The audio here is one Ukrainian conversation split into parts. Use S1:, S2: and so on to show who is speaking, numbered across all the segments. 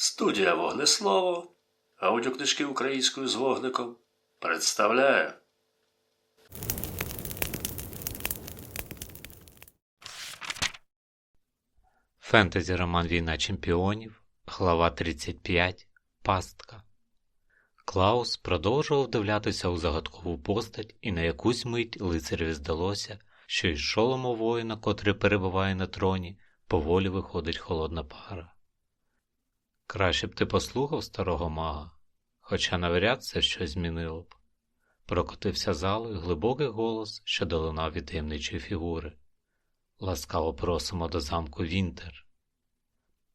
S1: Студія Вогнеслово, аудіокнижки українською з вогником представляє.
S2: Фентезі роман Війна чемпіонів, глава 35. Пастка. Клаус продовжував вдивлятися у загадкову постать, і на якусь мить лицареві здалося, що із шолому воїна, котрий перебуває на троні, поволі виходить холодна пара. Краще б ти послухав старого мага, хоча навряд це щось змінило б. Прокотився залою глибокий голос, що долунав від таємничої фігури. Ласкаво просимо до замку Вінтер.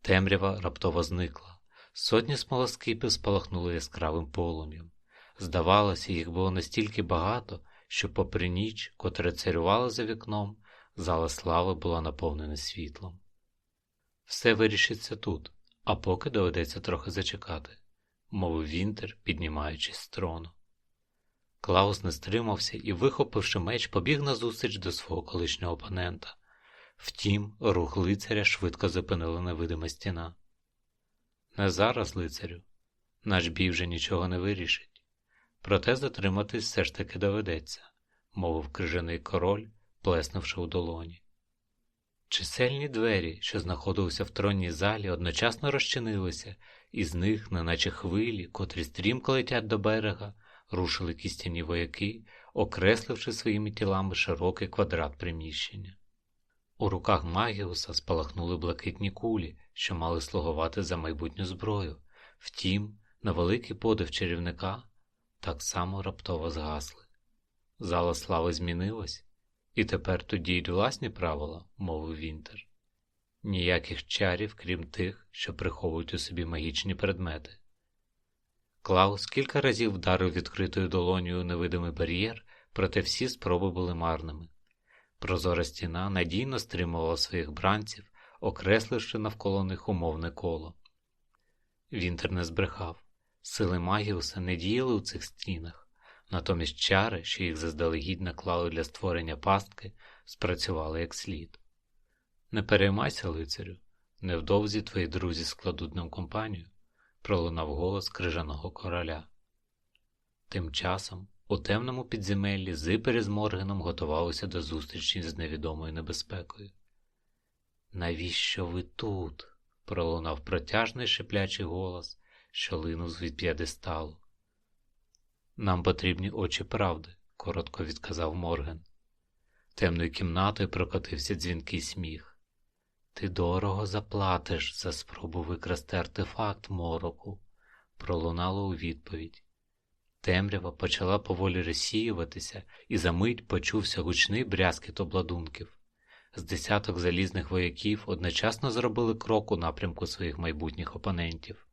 S2: Темрява раптово зникла. Сотні смолоскипів спалахнули яскравим полум'ям. Здавалося, їх було настільки багато, що, попри ніч, котра царювала за вікном, зала слави була наповнена світлом. Все вирішиться тут, а поки доведеться трохи зачекати, мовив Вінтер, піднімаючись з трону. Клаус не стримався і, вихопивши меч, побіг назустріч до свого колишнього опонента. Втім, рух лицаря швидко зупинила невидима стіна. Не зараз, лицарю, наш бій вже нічого не вирішить. Проте затриматись все ж таки доведеться, мовив крижаний король, плеснувши у долоні. Чисельні двері, що знаходилися в тронній залі, одночасно розчинилися, і з них, неначе хвилі, котрі стрімко летять до берега, рушили кістяні вояки, окресливши своїми тілами широкий квадрат приміщення. У руках Магіуса спалахнули блакитні кулі, що мали слугувати за майбутню зброю. Втім, на великий подив чарівника так само раптово згасли. Зала слави змінилась, і тепер тут діють власні правила, мовив Вінтер. Ніяких чарів, крім тих, що приховують у собі магічні предмети. Клаус кілька разів вдарив відкритою долонею невидимий бар'єр, проте всі спроби були марними. Прозора стіна надійно стримувала своїх бранців, окресливши навколо них умовне коло. Вінтер не збрехав, сили Магіуса не діяли у цих стінах, натомість чари, що їх заздалегідь наклали для створення пастки, спрацювали як слід. Не переймайся, лицарю, невдовзі твої друзі складуть нам компанію, пролунав голос крижаного короля. Тим часом у темному підземеллі Зипері з Моргеном готувалися до зустрічі з невідомою небезпекою. Навіщо ви тут? пролунав протяжний шиплячий голос, що линув від п'єдесталу. Нам потрібні очі правди, коротко відказав Морген. Темною кімнатою прокотився дзвінкий сміх. Ти дорого заплатиш за спробу викрасти артефакт мороку, пролунало у відповідь. Темрява почала поволі розсіюватися, і за мить почувся гучний брязкіт обладунків. З десяток залізних вояків одночасно зробили крок у напрямку своїх майбутніх опонентів.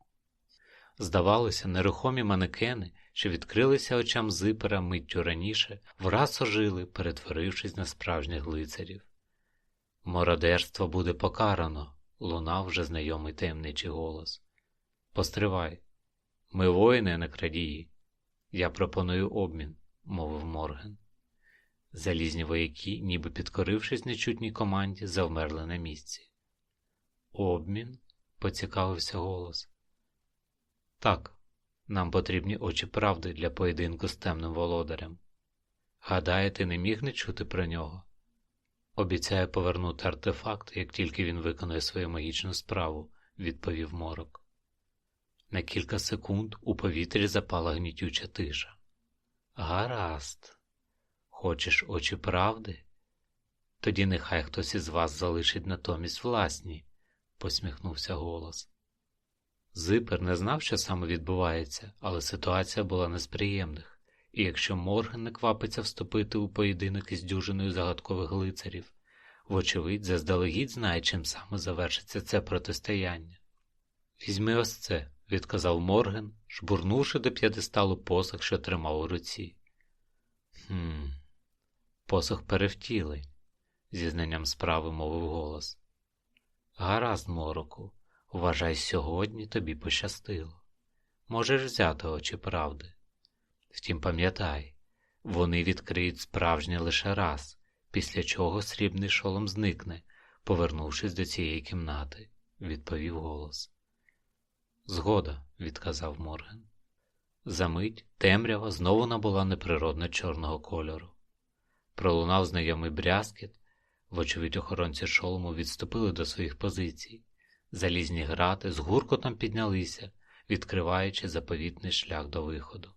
S2: Здавалося, нерухомі манекени, що відкрилися очам зипера миттю раніше, враз ожили, перетворившись на справжніх лицарів. Мородерство буде покарано, лунав вже знайомий таємничий голос. Постривай, ми воїни, а не крадії. Я пропоную обмін, мовив Морген. Залізні вояки, ніби підкорившись нечутній команді, завмерли на місці. Обмін? поцікавився голос. Так, нам потрібні очі правди для поєдинку з темним володарем. Гадає, ти не міг не чути про нього? Обіцяю повернути артефакт, як тільки він виконує свою магічну справу, відповів морок. На кілька секунд у повітрі запала гнітюча тиша. Гаразд, хочеш очі правди? Тоді нехай хтось із вас залишить натомість власні, посміхнувся голос. Зипер не знав, що саме відбувається, але ситуація була не з приємних, і якщо Морген не квапиться вступити у поєдинок із дюжиною загадкових лицарів, вочевидь, заздалегідь знає, чим саме завершиться це протистояння. Візьми ось це відказав Морген, жбурнувши до п'єдесталу посох, що тримав у руці. «Хм, посох перевтілий, зі знанням справи мовив голос. Гаразд, мороку, вважай, сьогодні тобі пощастило. Можеш взяти очі правди. Втім, пам'ятай, вони відкриють справжнє лише раз, після чого срібний шолом зникне, повернувшись до цієї кімнати, відповів голос. Згода, відказав Морген. Замить темрява знову набула неприродно чорного кольору. Пролунав знайомий брязкіт, вочевидь охоронці шолому відступили до своїх позицій. Залізні грати з гуркотом піднялися, відкриваючи заповітний шлях до виходу.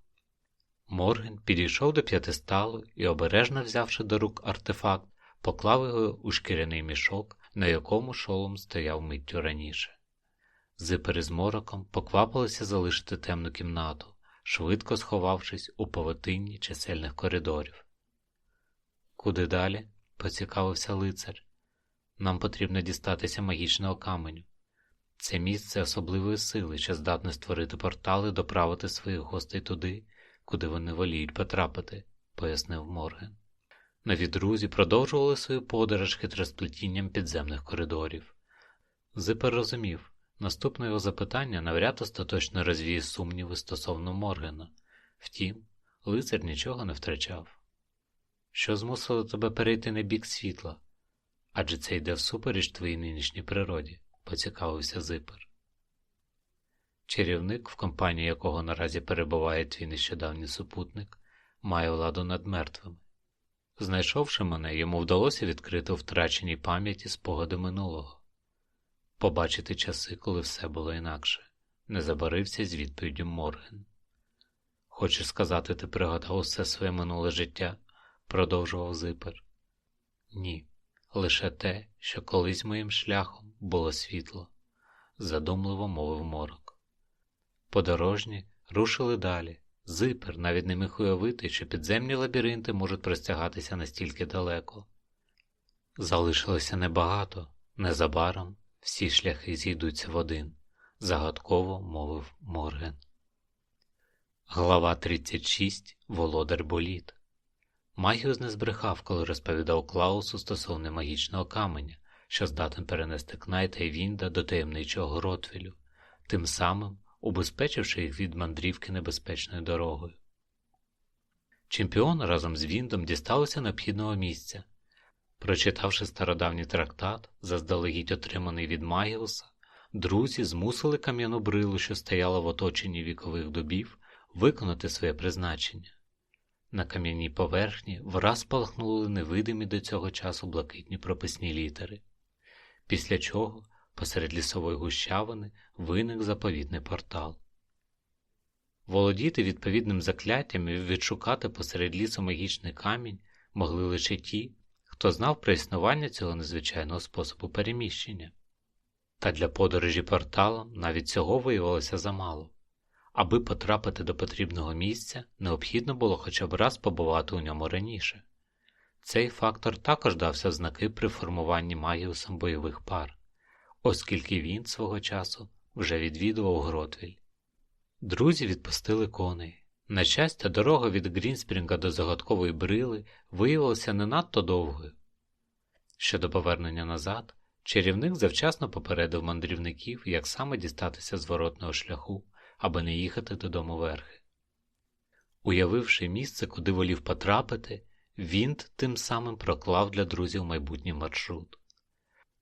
S2: Морген підійшов до п'ятисталу і, обережно взявши до рук артефакт, поклав його у шкіряний мішок, на якому шолом стояв миттю раніше. Зипери з мороком поквапилися залишити темну кімнату, швидко сховавшись у павутинні чисельних коридорів. Куди далі? поцікавився лицар. Нам потрібно дістатися магічного каменю. Це місце особливої сили, що здатне створити портали, доправити своїх гостей туди, куди вони воліють потрапити, пояснив Морген. Нові друзі продовжували свою подорож хитросплетінням підземних коридорів. Зипер розумів, наступне його запитання навряд остаточно розвіє сумніви стосовно Моргена. Втім, лицар нічого не втрачав. Що змусило тебе перейти на бік світла? Адже це йде всупереч твоїй нинішній природі, поцікавився Зипер. Чарівник, в компанії якого наразі перебуває твій нещодавній супутник, має владу над мертвими. Знайшовши мене, йому вдалося відкрити у втраченій пам'яті спогади минулого, побачити часи, коли все було інакше, не забарився з відповіддю Морген. Хочеш сказати, ти пригадав усе своє минуле життя? продовжував Зипер. Ні, лише те, що колись моїм шляхом було світло, задумливо мовив морок. Подорожні рушили далі. Зипер навіть не міг уявити, що підземні лабіринти можуть простягатися настільки далеко. Залишилося небагато, незабаром всі шляхи зійдуться в один, загадково мовив Морген. Глава 36. Володар Боліт. Магіус не збрехав, коли розповідав Клаусу стосовно магічного каменя, що здатен перенести Кнайта і Вінда до таємничого Гротвілю, тим самим убезпечивши їх від мандрівки небезпечною дорогою. Чемпіон разом з Віндом дісталися необхідного місця. Прочитавши стародавній трактат, заздалегідь отриманий від Магіуса, друзі змусили кам'яну брилу, що стояла в оточенні вікових дубів, виконати своє призначення. На кам'яній поверхні враз палахнули невидимі до цього часу блакитні прописні літери, після чого посеред лісової гущавини виник заповітний портал. Володіти відповідним закляттям і відшукати посеред лісу магічний камінь могли лише ті, хто знав про існування цього незвичайного способу переміщення. Та для подорожі порталом навіть цього виявилося замало. Аби потрапити до потрібного місця, необхідно було хоча б раз побувати у ньому раніше. Цей фактор також дався в знаки при формуванні магіусом бойових пар, оскільки він свого часу вже відвідував Гротвіль. Друзі відпустили коней. На щастя, дорога від Грінспрінга до загадкової брили виявилася не надто довгою. Щодо повернення назад, чарівник завчасно попередив мандрівників, як саме дістатися зворотного шляху, аби не їхати додому верхи. Уявивши місце, куди волів потрапити, Вінт тим самим проклав для друзів майбутній маршрут.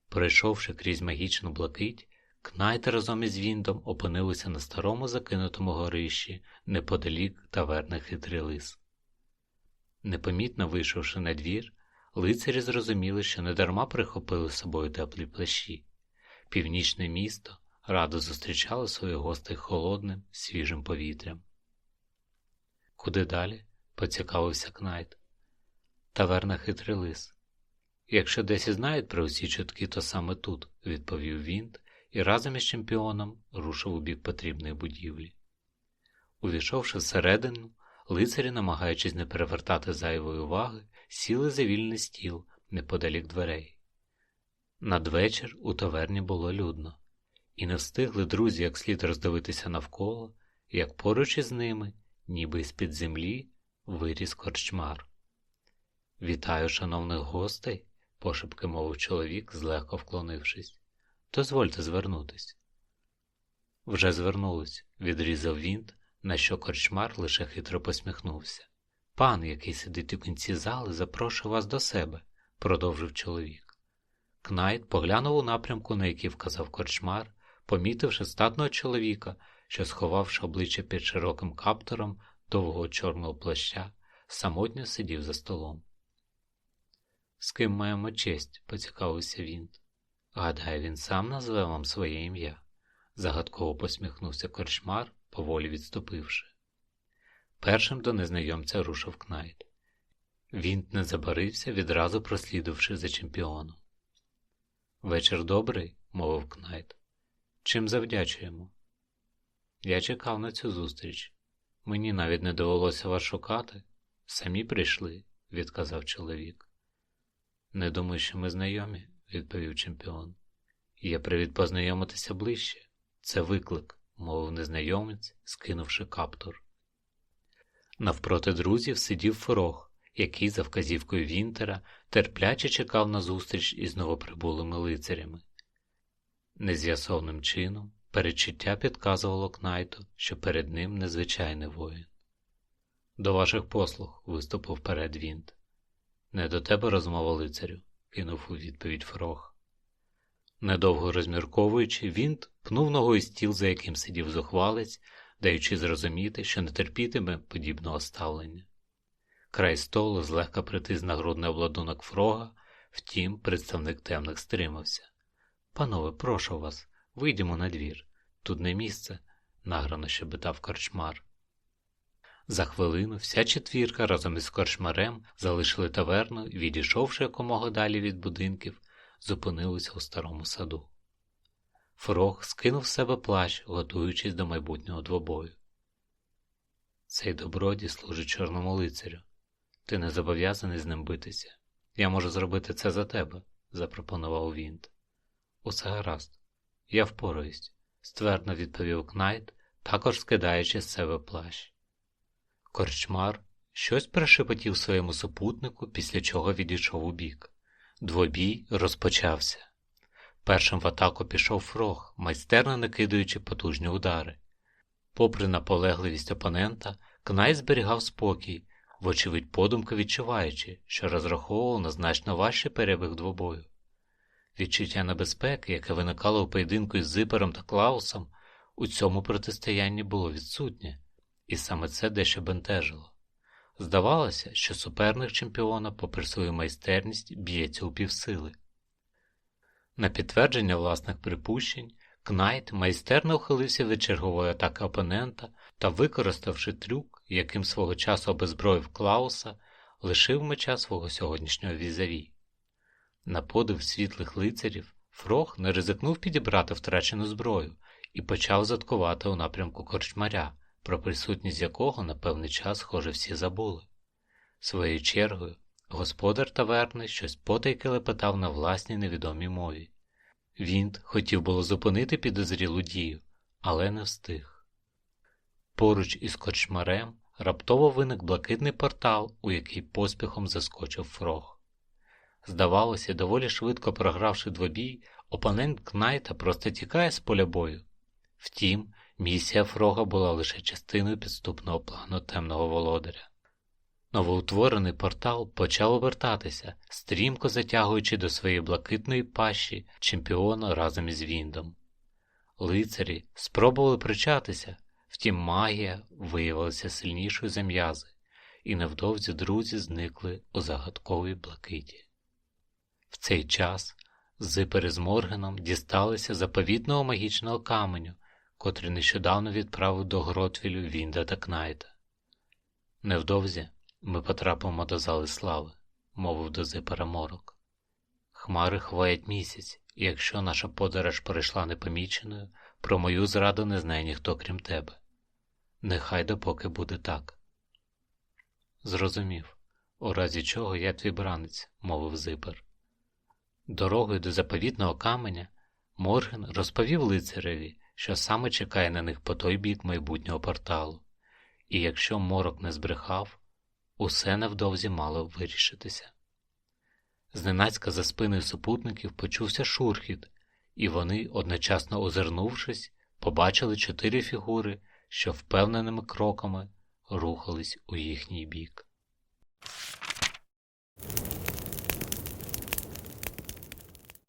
S2: Пройшовши крізь магічну блакить, Кнайт разом із Віндом опинилися на старому закинутому горищі неподалік таверни хитрий лис. Непомітно вийшовши на двір, лицарі зрозуміли, що недарма прихопили з собою теплі плащі. Північне місто радо зустрічало своїх гостей холодним, свіжим повітрям. Куди далі? поцікавився Кнайт. Таверна хитрий лис. Якщо десь і знають про усі чутки, то саме тут, відповів Вінт і разом із чемпіоном рушив у бік потрібної будівлі. Увійшовши всередину, лицарі, намагаючись не перевертати зайвої уваги, сіли за вільний стіл неподалік дверей. Надвечір у таверні було людно, і не встигли друзі як слід роздивитися навколо, як поруч із ними, ніби з під землі, виріс корчмар. Вітаю, шановних гостей, пошепки мовив чоловік, злегка вклонившись. Дозвольте звернутись. Вже звернулись, відрізав Вінт, на що корчмар лише хитро посміхнувся. Пан, який сидить у кінці зали, запрошує вас до себе, продовжив чоловік. Кнайт поглянув у напрямку, на який вказав корчмар, помітивши статного чоловіка, що, сховавши обличчя під широким каптуром довгого чорного плаща, самотньо сидів за столом. З ким маємо честь, поцікавився він. Гадаю, він сам назве вам своє ім'я, загадково посміхнувся корчмар, поволі відступивши. Першим до незнайомця рушив Кнайт. Він не забарився, відразу прослідувавши за чемпіоном. Вечір добрий, мовив Кнайт. Чим завдячуємо? Я чекав на цю зустріч. Мені навіть не довелося вас шукати. Самі прийшли, відказав чоловік. Не думаю, що ми знайомі, відповів чемпіон. Є привід познайомитися ближче. Це виклик, мовив незнайомець, скинувши каптур. Навпроти друзів сидів Форох, який, за вказівкою Вінтера, терпляче чекав на зустріч із новоприбулими лицарями. Нез'ясовним чином передчуття підказувало Кнайту, що перед ним незвичайний воїн. До ваших послуг, виступив перед Вінт. Не до тебе розмова лицарю, кинув у відповідь Фрох. Недовго розмірковуючи, Вінт пнув ногою стіл, за яким сидів зухвалець, даючи зрозуміти, що не терпітиме подібного ставлення. Край столу злегка притис на грудний обладунок Фрога, втім, представник темних стримався. Панове, прошу вас, вийдемо на двір. Тут не місце, награно щебетав корчмар. За хвилину вся четвірка разом із корчмарем залишили таверну і, відійшовши якомога далі від будинків, зупинилися у старому саду. Фрог скинув з себе плащ, готуючись до майбутнього двобою. Цей добродій служить чорному лицарю. Ти не зобов'язаний з ним битися. Я можу зробити це за тебе, запропонував Вінт. Усе гаразд, я впораюсь, ствердно відповів Кнайт, також скидаючи з себе плащ. Корчмар щось пришепотів своєму супутнику, після чого відійшов у бік. Двобій розпочався. Першим в атаку пішов Фрог, майстерно накидуючи потужні удари. Попри наполегливість опонента, Кнай зберігав спокій, вочевидь подумки відчуваючи, що розраховував на значно важчий перебіг двобою. Відчуття небезпеки, яке виникало у поєдинку із Зипером та Клаусом, у цьому протистоянні було відсутнє, і саме це дещо бентежило. Здавалося, що суперник чемпіона, попри свою майстерність, б'ється у півсили. На підтвердження власних припущень, Кнайт майстерно ухилився від чергової атаки опонента та, використавши трюк, яким свого часу обезброїв Клауса, лишив меча свого сьогоднішнього візаві. На подив світлих лицарів, Фрог не ризикнув підібрати втрачену зброю і почав заткувати у напрямку корчмаря, про присутність якого на певний час, схоже, всі забули. Своєю чергою, господар таверни щось потайки лепетав на власній невідомій мові. Вінт хотів було зупинити підозрілу дію, але не встиг. Поруч із корчмарем раптово виник блакитний портал, у який поспіхом заскочив фрог. Здавалося, доволі швидко програвши двобій, опонент Кнайта просто тікає з поля бою. Втім, місія Фрога була лише частиною підступного плану темного володаря. Новоутворений портал почав обертатися, стрімко затягуючи до своєї блакитної пащі чемпіона разом із Віндом. Лицарі спробували причатися, втім магія виявилася сильнішою за м'язи, і невдовзі друзі зникли у загадковій блакиті. В цей час з Морганом дісталися заповітного магічного каменю, котрий нещодавно відправив до Гротвілю Вінда та Кнайта. Невдовзі ми потрапимо до зали слави, мовив до Зипера Морок. Хмари хваять місяць, і якщо наша подорож пройшла непоміченою, про мою зраду не знає ніхто крім тебе. Нехай допоки буде так. Зрозумів, у разі чого я твій бранець, мовив Зипер. Дорогою до заповітного каменя Морген розповів лицареві, що саме чекає на них по той бік майбутнього порталу, і якщо морок не збрехав, усе невдовзі мало вирішитися. Зненацька за спиною супутників почувся шурхіт, і вони, одночасно озирнувшись, побачили чотири фігури, що впевненими кроками рухались у їхній бік.